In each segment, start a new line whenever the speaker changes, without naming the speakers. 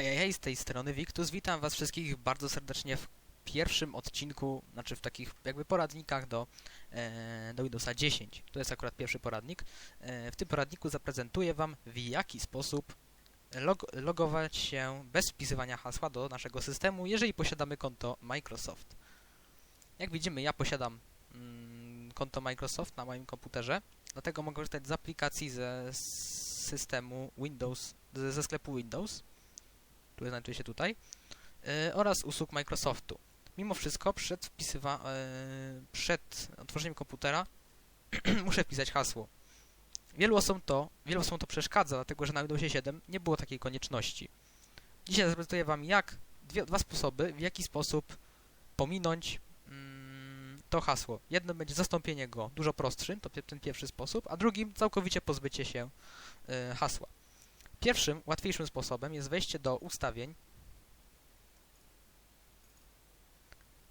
Hej, hej, z tej strony Wiktus. Witam was wszystkich bardzo serdecznie w pierwszym odcinku, znaczy w takich jakby poradnikach do, e, do Windowsa 10. To jest akurat pierwszy poradnik. E, w tym poradniku zaprezentuję wam w jaki sposób log logować się bez wpisywania hasła do naszego systemu, jeżeli posiadamy konto Microsoft. Jak widzimy, ja posiadam mm, konto Microsoft na moim komputerze, dlatego mogę korzystać z aplikacji ze systemu Windows, ze, ze sklepu Windows który znajduje się tutaj, yy, oraz usług Microsoftu. Mimo wszystko przed, wpisywa, yy, przed otworzeniem komputera muszę wpisać hasło. Wielu osobom to, wielu osobom to przeszkadza, dlatego że na Windowsie 7 nie było takiej konieczności. Dzisiaj zaprezentuję Wam jak, dwie, dwa sposoby, w jaki sposób pominąć mm, to hasło. Jedno będzie zastąpienie go dużo prostszym, to ten pierwszy sposób, a drugim całkowicie pozbycie się yy, hasła. Pierwszym, łatwiejszym sposobem jest wejście do ustawień.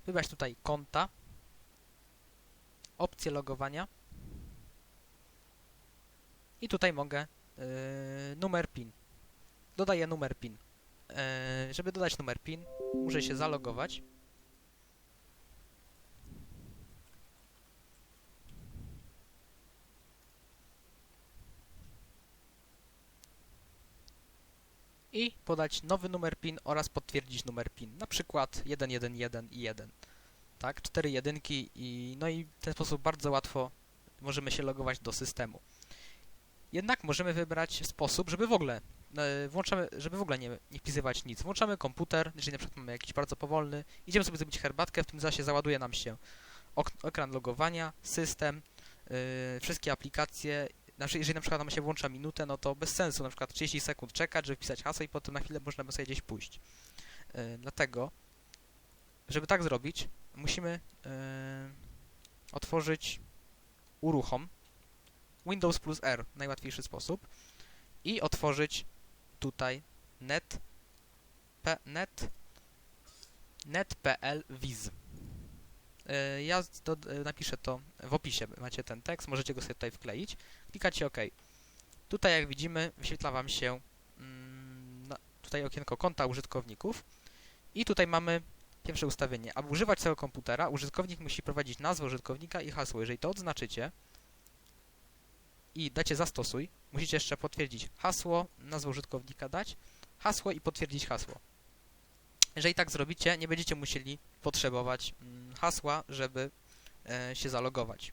Wybrać tutaj konta, opcję logowania i tutaj mogę yy, numer PIN. Dodaję numer PIN. Yy, żeby dodać numer PIN, muszę się zalogować. I podać nowy numer PIN oraz potwierdzić numer PIN, na przykład 111 i 1. Tak, cztery jedynki i no i w ten sposób bardzo łatwo możemy się logować do systemu. Jednak możemy wybrać sposób, żeby w ogóle e, włączamy, żeby w ogóle nie, nie wpisywać nic. Włączamy komputer, jeżeli na przykład mamy jakiś bardzo powolny, idziemy sobie zrobić herbatkę, w tym czasie załaduje nam się ekran logowania, system, yy, wszystkie aplikacje znaczy, jeżeli na przykład nam się włącza minutę, no to bez sensu na przykład 30 sekund czekać, żeby wpisać hasło i potem na chwilę możemy sobie gdzieś pójść. Yy, dlatego, żeby tak zrobić, musimy yy, otworzyć uruchom Windows plus R, najłatwiejszy sposób i otworzyć tutaj net, p, net net.pl viz. E, ja e, napiszę to w opisie, macie ten tekst, możecie go sobie tutaj wkleić. Klikacie OK. Tutaj jak widzimy wyświetla Wam się mm, tutaj okienko konta użytkowników i tutaj mamy pierwsze ustawienie. Aby używać całego komputera, użytkownik musi prowadzić nazwę użytkownika i hasło. Jeżeli to odznaczycie i dacie zastosuj, musicie jeszcze potwierdzić hasło, nazwę użytkownika dać, hasło i potwierdzić hasło. Jeżeli tak zrobicie, nie będziecie musieli potrzebować mm, hasła, żeby e, się zalogować.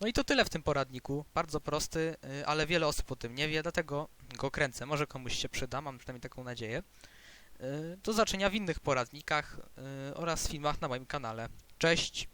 No i to tyle w tym poradniku. Bardzo prosty, y, ale wiele osób o tym nie wie, dlatego go kręcę. Może komuś się przyda, mam przynajmniej taką nadzieję. Do zobaczenia w innych poradnikach oraz filmach na moim kanale. Cześć!